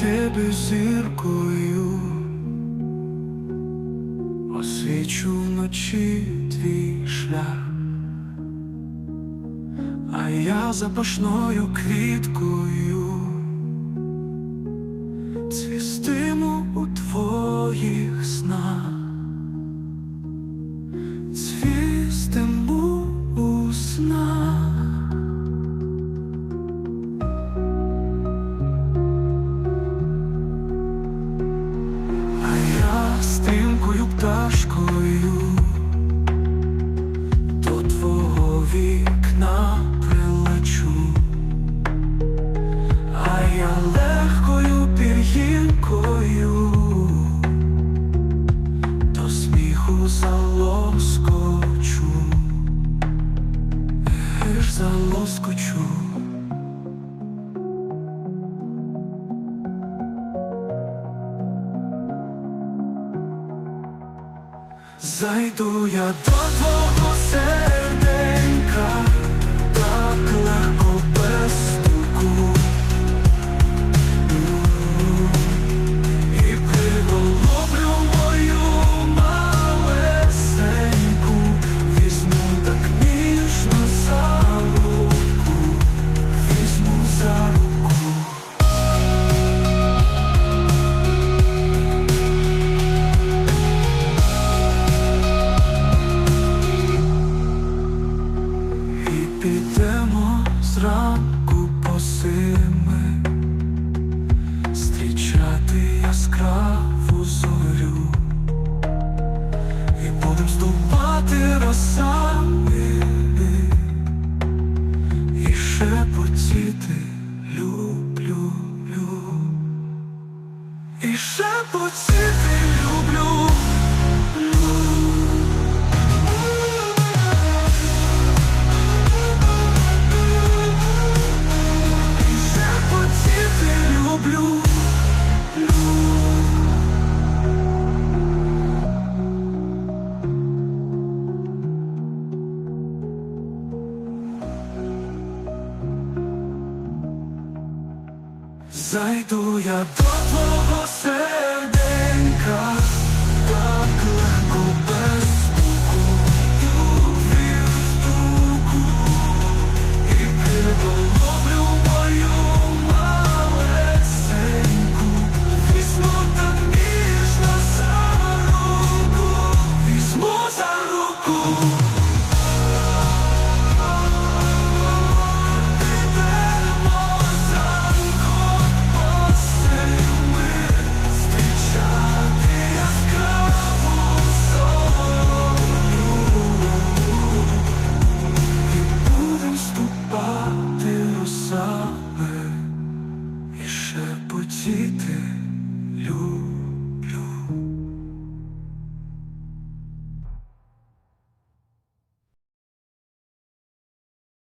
тебе зіркою, освічу вночі твій шлях, а я запашною квіткою, цвістиму у твоїх снах. Пташкою до твого вікна прилечу, а я легкою пір'їнкою до сміху залоскочу, Зайду я до твого серденька, 들었어. Зайду я до твого серденька, sun.